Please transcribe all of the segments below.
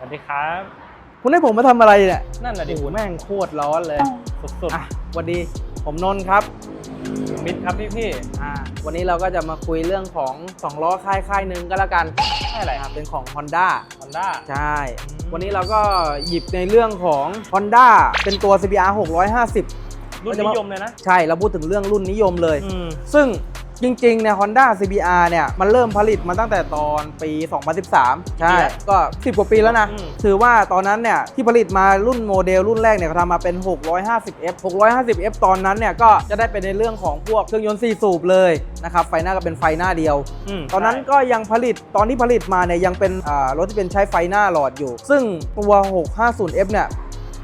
สวัสดีครับ คุณให้ผมมาทำอะไรเนี่ยนั่นแหละดิโอ้โหคุณแม่งโคตรร้อนเลยสุดอะสวัสดีผมนนท์ครับๆมิดครับพี่พี่อ่าวันนี้เราก็จะมาคุยเรื่องของสองล้อค่ายค่ายหนึ่งก็แล้วกันใช่อะไรอ่าเป็นของ Honda ฮอนด้า ใช่ อืม วันนี้เราก็หยิบในเรื่องของ Honda เป็นตัว CBR 650 รุ่นนิยมเลยนะ ใช่ เราพูดถึงเรื่องรุ่นนิยมเลย อืมซึ่ง จริงๆเนี่ย Honda CBR เนี่ย มันเริ่มผลิตมาตั้งแต่ตอนปี 2013 ใช่ ก็ 10 กว่าปีแล้วนะอืมถือว่าตอนนั้นเนี่ย ที่ผลิตมารุ่นโมเดลรุ่นแรกเนี่ยเขาทำมาเป็น 650F 650F ตอนนั้นเนี่ย ก็จะได้เป็นในเรื่องของพวกเครื่องยนต์ 4 สูบเลยนะครับ ไฟหน้าก็เป็นไฟหน้าเดียวมตอนนั้นใช่ก็ยังผลิตตอนที่ผลิตมาเนี่ยยังเป็นอ่ารถที่เป็นใช้ไฟหน้าหลอดอยู่ ซึ่งตัว 650F เนี่ย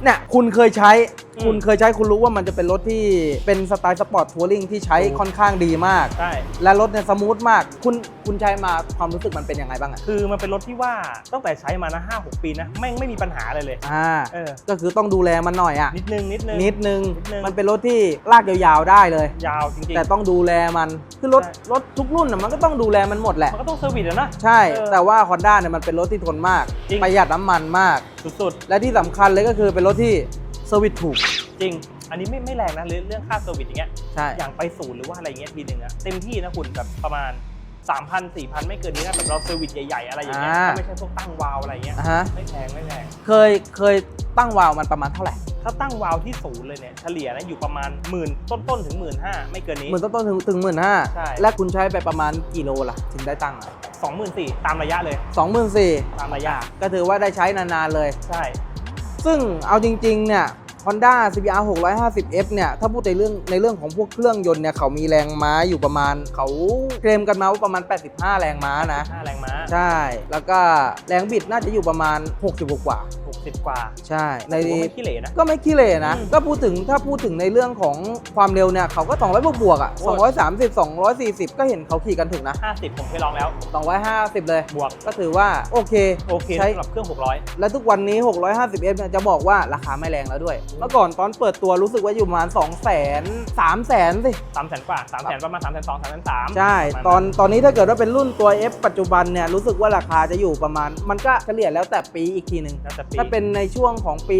เนี่ยคุณเคยใช้อืม คุณเคยใช้คุณรู้ว่ามันจะเป็นรถที่เป็นสไตล์สปอร์ตทัวริงที่ใช้ถูกค่อนข้างดีมาก ใช่ และรถเนี่ยสมูทมาก คุณคุณใช้มาความรู้สึกมันเป็นยังไงบ้างอะคือมันเป็นรถที่ว่าตั้งแต่ใช้มานะห้าหกปีนะแม่งไม่มีปัญหาอะไรเลย อ่าเออ ก็คือต้องดูแลมันหน่อยอะนิดนึงนิดนึง นิดนึงนิดนึง มันเป็นรถที่ลากยาวๆได้เลย ยาวจริงๆ แต่ต้องดูแลมันคือรถใช่ รถทุกรุ่นน่ะมันก็ต้องดูแลมันหมดแหละ มันก็ต้องเซอร์วิสอะนะ ใช่ เออแต่ว่า Honda เนี่ยมันเป็นรถที่ทนมาก จริง ประหยัดน้ำมันมาก สุด และที่สำคัญเลยก็คือเป็นรถที่เซ อร์วิสถูกๆจริง อันนี้ไม่ไม่แรงนะเรื่องเรื่องค่าเซอร์วิสอย่างเงี้ย ใช่ อย่างไปศูนย์หรือว่าอะไรเงี้ยทีหนึ่งอะเต็มที่นะคุณแบบประมาณ 3,000 4,000 ไม่เกินนี้นะแบบเราเซอร์วิสใหญ่ๆ อะไรอย่างเงี้ยอ่า ถ้าไม่ใช่พวกตั้งวาล์วอะไรเงี้ย อะฮะ ไม่แพงไม่แพงเคย เคยตั้งวาล์วมันประมาณเท่าไหร่ถ้าตั้งวาล์วที่ศูนย์เลยเนี่ยเฉลี่ยนะอยู่ประมาณหมื่นต้นๆถึงหมื่นห้าไม่เกินนี้ หมื่นต้นๆถึงถึงหมื่นห้าใช่ และคุณใช้ไปประมาณกี่โลล่ะ ถึงได้ตั้งอะสองหมื่นสี่ตามระยะเลยสองหมื่นสี่ตามระยะ ก็ถือว่าได้ใช้นานๆเลย ใช่ ซึ่งเอาจริง ๆ เนี่ย Honda CBR 650F เนี่ย ถ้าพูดในเรื่องในเรื่องของพวกเครื่องยนต์เนี่ย เขามีแรงม้าอยู่ประมาณ เขาเคลมกันมาว่าประมาณ 85 แรงม้านะห้าแรงม้า ใช่ แล้วก็แรงบิดน่าจะอยู่ประมาณ 60กว่า หกสิบกว่าๆใช่ในถือว่าไม่ขี้เหร่นะ ก็ไม่ขี้เหร่นะ อืมก็พูดถึงถ้าพูดถึงในเรื่องของความเร็วเนี่ยเขาก็ 200 บวกบวกๆอะ โอ้ย230 240 ก็เห็นเขาขี่กันถึงนะห้าสิบผมเคยลองแล้ว 250 เลย บวกก็ถือว่าโอเค โอเคใช้ สำหรับเครื่อง 600 และทุกวันนี้ 650F เนี่ยจะบอกว่าราคาไม่แรงแล้วด้วย เมื่อก่อนตอนเปิดตัวรู้สึกว่าอยู่ประมาณ 2 0 0 0 0 0 3 0 0 0 0สิ3 0 0 0 0กว่า3 0 0 0 0ประมาณ3 0 0 0 0 2 3 0 0 0ใช่ ตอนตอนนี้ถ้าเกิดว่าเป็นรุ่นตัว F ปัจจุบันเนี่ยรู้สึกว่าราคาจะอยู่ประมาณ มันก็เฉลี่ยแล้วแต่ปีอีกทีหนึ่ง แล้วแต่ปี ถ้าเป็นในช่วงของปี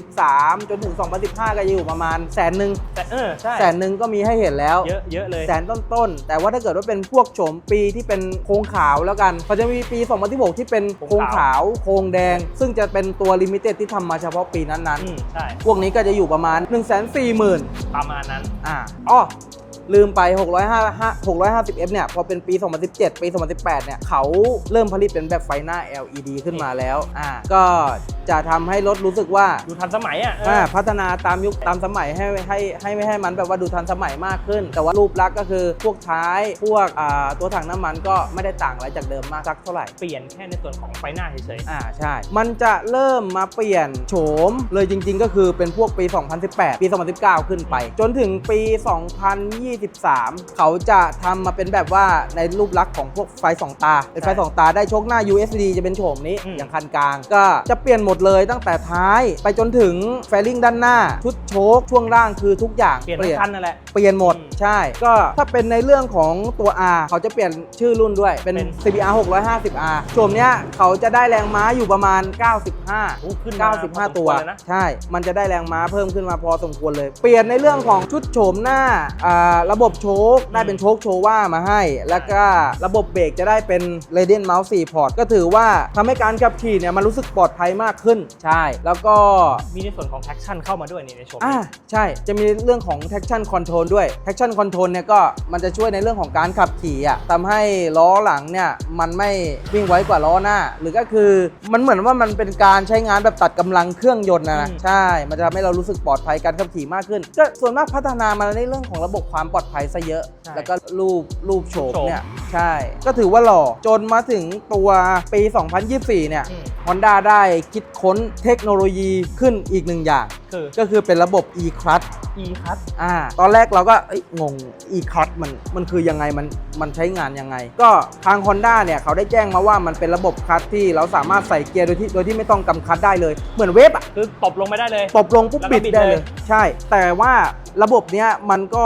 2013 จนถึง 2015 ก็จะอยู่ประมาณแสนหนึ่งแต่เออใช่แสนหนึ่งก็มีให้เห็นแล้ว เยอะเยอะเลย แสนต้นๆ แต่ว่าถ้าเกิดว่าเป็นพวกโฉมปีที่เป็นโครงขาวแล้วกันเขาจะมีปี 2016 ที่เป็นโครงขาวโครงแดง ซึ่งจะเป็นตัวลิมิเต็ดที่ทำมาเฉพาะปีนั้นอืมใช่ ๆ พวกนี้ก็จะอยู่ประมาณ 1 4 0 0 0 0 ประมาณนั้น อ่าอ๋อ ลืมไป 655 650F เนี่ย พอเป็นปี 2017 ปี 2018 เนี่ย เขาเริ่มผลิตเป็นแบบไฟหน้า LED ขึ้นมาแล้ว อ่า ก็จะทำให้รถรู้สึกว่าดูทันสมัยอะเอออ่าพัฒนาตามยุคตามสมัยให้ให้ให้ไม่ให้มันแบบว่าดูทันสมัยมากขึ้น แต่ว่ารูปลักษณ์ก็คือพวกท้ายพวกอ่าตัวถังน้ำมันก็ไม่ได้ต่างอะไรจากเดิมมากสักเท่าไหร่เปลี่ยนแค่ในส่วนของไฟหน้าเฉยอ่าใช่ มันจะเริ่มมาเปลี่ยนโฉมเลยจริง ๆ ก็คือเป็นพวกปี 2018 ปี 2019 ขึ้นไป จนถึงปี2023 เขาจะทำมาเป็นแบบว่าในรูปลักษณ์ของพวกไฟสองตาเป็นไฟสองตาได้โชคหน้า USD จะเป็นโฉมนี้อย่างคันกลาง ก็จะเปลี่ยนหมดเลยตั้งแต่ท้าย ไปจนถึงแฟลิงด้านหน้า ชุดโชคช่วงล่างคือทุกอย่างๆเปลี่ยนทั้งคันนั่นแหละเปลี่ยนหมดอืมใช่ ก็ถ้าเป็นในเรื่องของตัว R เขาจะเปลี่ยนชื่อรุ่นด้วยเป็นเป็น CBR 650R โฉมเนี้ยเขาจะได้แรงม้าอยู่ประมาณ 95โอ้ขึ้นมาพอสม95 ตัวควรเลยนะใช่ มันจะได้แรงม้าเพิ่มขึ้นมาพอสมควรเลย เปลี่ยนในเรื่องของชุดโฉมหน้าอ่าระบบโชคได้เป็นโชคโชว่ามาให้ แล้วก็ระบบเบรกจะได้เป็น Radiant Mouse 4พอร์ตก็ถือว่าทำให้การขับขี่เนี่ยมันรู้สึกปลอดภัยมากขึ้น ใช่ แล้วก็มีในส่วนของ traction เข้ามาด้วยนี่ในโฉมอ่านี้ใช่จะมีเรื่องของ traction control ด้วย traction control เนี่ยก็มันจะช่วยในเรื่องของการขับขี่อะทำให้ล้อหลังเนี่ยมันไม่วิ่งไวกว่าล้อหน้า หรือก็คือมันเหมือนว่ามันเป็นการใช้งานแบบตัดกำลังเครื่องยนต์นะนะอืมใช่ มันจะทำให้เรารู้สึกปลอดภัยการขับขี่มากขึ้น ก็ส่วนมากพัฒนามาในเรื่องของระบบความปลอดภัยซะเยอะ ใช่แล้วก็รูปรูปโฉมโฉม เนี่ย ใช่ ก็ถือว่าหล่อ จนมาถึงตัวปี 2024 เนี่ย อืม Honda ได้คิดค้นเทคโนโลยีขึ้นอีกหนึ่งอย่าง คือ ก็คือเป็นระบบ e-clutch e คัทอ่าตอนแรกเราก็เอ้ยงง e-clutch มันมันคือยังไงมันมันใช้งานยังไง ก็ทาง Honda เนี่ยเขาได้แจ้งมาว่ามันเป็นระบบคลัตช์ที่เราสามารถใส่เกียร์โดยที่โดยที่ไม่ต้องกำคลัตช์ได้เลย เหมือนเวฟอะคือตบลงไม่ได้เลย ตบลงปุ๊บแล้วก็บิดบิดได้เลเลย ย ใช่ แต่ว่า ระบบเนี้ยมันก็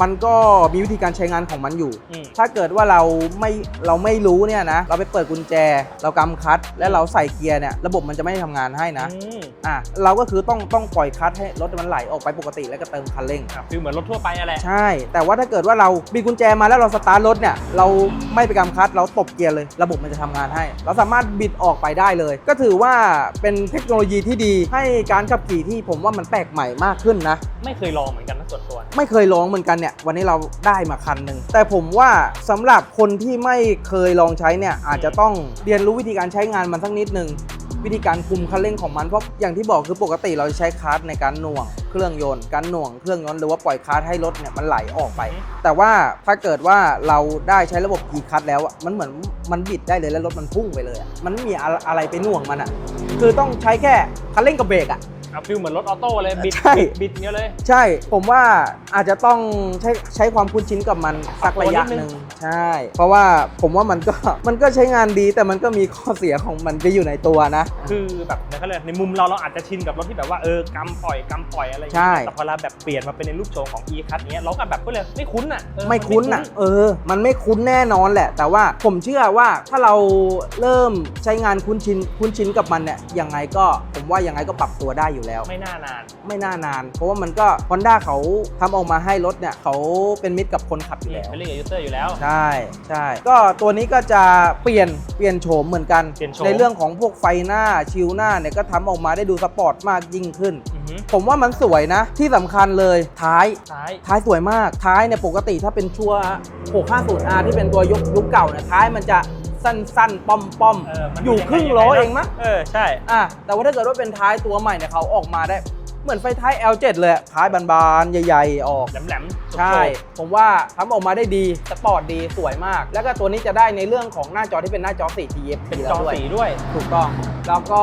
มันก็มีวิธีการใช้งานของมันอยู่ อืม ถ้าเกิดว่าเราไม่เราไม่รู้เนี่ยนะเราไปเปิดกุญแจ เรากำคัดแล้วเราใส่เกียร์เนี่ยระบบมันจะไม่ทำงานให้นะอืมอะเราก็คือต้องต้องปล่อยคลัดให้รถมันไหลออกไปปกติแล้วก็เติมคันเร่ง อะฟิลเหมือนรถทั่วไปอะแหละใช่ แต่ว่าถ้าเกิดว่าเรามีกุญแจมาแล้วเราสตาร์ทรถเนี่ย เราไม่ไปกำคัดเราตบเกียร์เลย ระบบมันจะทำงานให้ เราสามารถบิดออกไปได้เลย ก็ถือว่าเป็นเทคโนโลยีที่ดีให้การขับขี่ที่ผมว่ามันแปลกใหม่มากขึ้นนะ ไม่เคยลองเหมือนกันนะส่วนตัวไม่เคยลองเหมือนกันเนี่ยวันนี้เราได้มาคันหนึ่งแต่ผมว่าสำหรับคนที่ไม่เคยลองใช้เนี่ยอาจจะต้องเรียนรู้วิธีการใช้งานมันสักนิดนึงวิธีการคุมคันเร่งของมันเพราะอย่างที่บอกคือปกติเราจะใช้คลัตช์ในการหน่วงเครื่องยนต์การหน่วงเครื่องยนต์หรือว่าปล่อยคลัตช์ให้รถเนี่ยมันไหลออกไปอืมแต่ว่าถ้าเกิดว่าเราได้ใช้ระบบ e คัตแล้วอะมันเหมือนมันบิดได้เลยแล้วรถมันพุ่งไปเลยอะมันไม่มีอะไรอะไรไปหน่วงมันอะคือต้องใช้แค่คันเร่งกับเบรกอะ อะฟิลเหมือนรถออโต้เลยบิดใช่ บิดบิดเนี้ยเลย ใช่ ผมว่าอาจจะต้องใช้ใช้ความคุ้นชินกับมันสักระยะปรับตัวนิดนึหนึ่งงใช่ เพราะว่าผมว่ามันก็ มันก็ใช้งานดีแต่มันก็มีข้อเสียของมันไปอยู่ในตัวนะ คือแบบในเขาเรียกในมุมเราเราอาจจะชินกับรถที่แบบว่าเออกำปล่อยกำปล่อยอะไรอย่างใช่เงี้ยแต่พอเราแบบเปลี่ยนมาเป็นในรูปโฉมของ e คัทเนี้ยเราก็แบบก็เลยไม่คุ้นอะเออไม่คุ้นอะอะ เออ มันไม่คุ้นแน่นอนแหละ แต่ว่าผมเชื่อว่าถ้าเราเริ่มใช้งานคุ้นชิน คุ้นชินกับมันเนี่ย ยังไงก็ผมว่ายังไงก็ปรับตัวได้อยู่แล้ว ไม่น่านาน ไม่น่านาน เพราะว่ามันก็ Honda เขาทำออกมาให้รถเนี่ยเขาเป็นมิตรกับคนขับอยู่แล้ว เป็นเรื่องกับยูเซอร์อยู่แล้ว ใช่ใช่ก็ตัวนี้ก็จะเปลี่ยนเปลี่ยนโฉมเหมือนกันเปลี่ยนโฉมในเรื่องของพวกไฟหน้าชิวหน้าเนี่ยก็ทำออกมาได้ดูสปอร์ตมากยิ่งขึ้น อือหือผมว่ามันสวยนะ ที่สำคัญเลยท้ายท้าย ท้ายสวยมากท้ายเนี่ยปกติถ้าเป็นชัว 650R ที่เป็นตัวยกยุคเก่าเนี่ยท้ายมันจะ สั้นๆ ป้อมเออมันๆ อยู่ครึ่งโลเองมั้งเออ ใช่ อะแต่ว่าถ้าเกิดว่าเป็นท้ายตัวใหม่เนี่ยเขาออกมาได้ เหมือนไฟท้าย L7 เลยอะท้ายบานๆ ใหญ่ๆ ออก แหลมๆใช่ ผมว่าทำออกมาได้ดี สปอร์ตดีสวยมาก แล้วก็ตัวนี้จะได้ในเรื่องของหน้าจอที่เป็นหน้าจอ4 TFT เป็นแล้จอวด้วย สีด้วย ถูกต้อง แล้วก็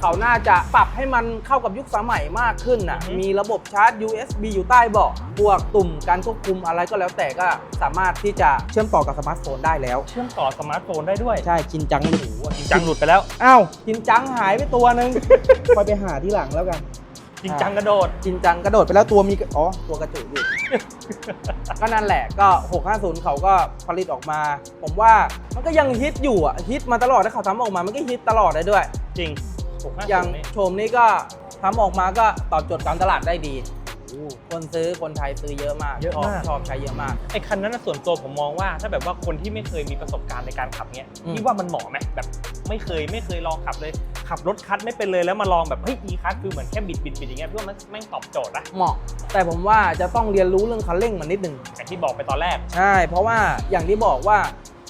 เขาน่าจะปรับให้มันเข้ากับยุคสมัยมากขึ้นน่ะ อือฮึ มีระบบชาร์จ USB อยู่ใต้เบาะพวกตุ่มการควบคุมอะไรก็แล้วแต่ก็สามารถที่จะเชื่อมต่อกับสมาร์ทโฟนได้แล้ว เชื่อมต่อสมาร์ทโฟนได้ด้วยใช่ชินจังหลุดโอ้โหจริงจังหลุดไปแล้ว อ้าวชินจังหายไปตัวหนึงคอยไปหาที่หลังแล้วกัน จริงจังกระโดดชินจังกระโดดไปแล้วตัวมีอ๋อตัวกระจุกอยู่ ก็นั่นแหละก็ 650 เขาก็ผลิตออกมา ผมว่ามันก็ยังฮิตอยู่อะฮิตมาตลอดถ้าเขาทำออกมามันก็ฮิตตลอดเลยด้วย จริงถู กห้าอย่างสูงนี่โฉมนี้ก็ทำออกมาก็ตอบโจทย์การตลาดได้ดี คนซื้อคนไทยซื้อเยอะมากเยอะชอบมาก ชอบใช้เยอะมาก ไอ้คันนั้นนะส่วนตัวผมมองว่า ถ้าแบบว่าคนที่ไม่เคยมีประสบการณ์ในการขับเนี้ยอืม พี่ว่ามันเหมาะไหมแบบไม่เคยไม่เคยลองขับเลย ขับรถคัดไม่เป็นเลยแล้วมาลองแบบเฮ้ยอีคัดคือเหมือนแค่บิดบิดบิดอย่างเงี้ยเพื่อมันแม่งตอบโจทย์อะเหมาะ แต่ผมว่าจะต้องเรียนรู้เรื่องคันเร่งมันนิดหนึ่ง อย่างที่บอกไปตอนแรก ใช่ เพราะว่าอย่างที่บอกว่า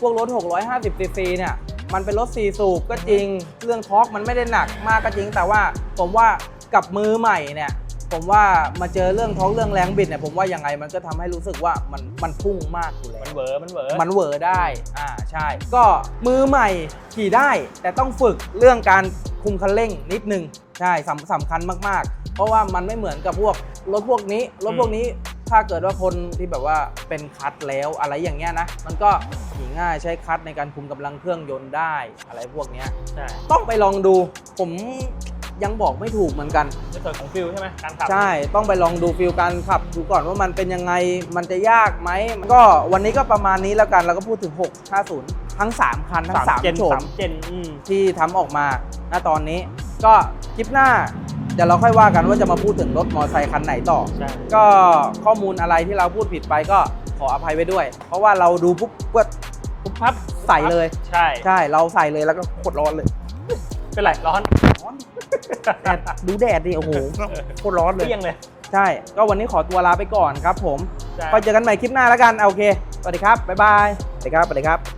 พวกรถ 650 ซีซีเนี่ย มันเป็นรถ4สูบก็จริง เรื่องทอร์กมันไม่ได้หนักมากก็จริง แต่ว่าผมว่ากับมือใหม่เนี่ยผมว่ามาเจอเรื่องท้องเรื่องแรงบิดเนี่ยผมว่ายังไงมันก็ทำให้รู้สึกว่ามันมันพุ่งมากอยู่แล้มัวนเวอร์มันเวอร์มันเหวอได้อ่าใช่ ก็มือใหม่ขี่ได้ แต่ต้องฝึกเรื่องการคุมคันเร่งนิดนึงใช่สำสำคัญมากๆ เพราะว่ามันไม่เหมือนกับพวกรถพวกนี้รถพวกนี้ ถ้าเกิดว่าคนที่แบบว่าเป็นคัดแล้วอะไรอย่างเงี้ยนะ มันก็ขี่ง่ายใช้คัดในการคุมกำลังเครื่องยนต์ได้อะไรพวกเนี้ยใช่ต้องไปลองดู ผมยังบอกไม่ถูกเหมือนกันในส่วนของฟิลใช่ไหมการขับ ใช่ ต้องไปลองดูฟิลการขับ ดูก่อนว่ามันเป็นยังไง มันจะยากไหม ก็วันนี้ก็ประมาณนี้แล้วกัน แล้วก็พูดถึง 650 ทั้ง 3 คัน ทั้งสามเจน3โฉมสามเจนอืมที่ทำออกมา ณ ตอนนี้ ก็คลิปหน้าเดี๋ยวเราค่อยว่ากันว่าจะมาพูดถึงรถมอเตอร์ไซค์คันไหนต่อ ใช่ ก็ข้อมูลอะไรที่เราพูดผิดไปก็ขออภัยไว้ด้วย เพราะว่าเราดูปุ๊บก็ปุ๊บพับใส่เลย ใช่ใช่เราใส่เลยแล้วก็โคตรร้อนเลยเป็นไรร้อนแดดดูแดดดิโอ้โหโคตรร้อนเลยเปรี้ยงเลยใช่ ก็วันนี้ขอตัวลาไปก่อนครับผม ใช่ ก็เจอกันใหม่คลิปหน้าแล้วกันเอาโอเค สวัสดีครับ บ๊ายบาย สวัสดีครับ สวัสดีครับ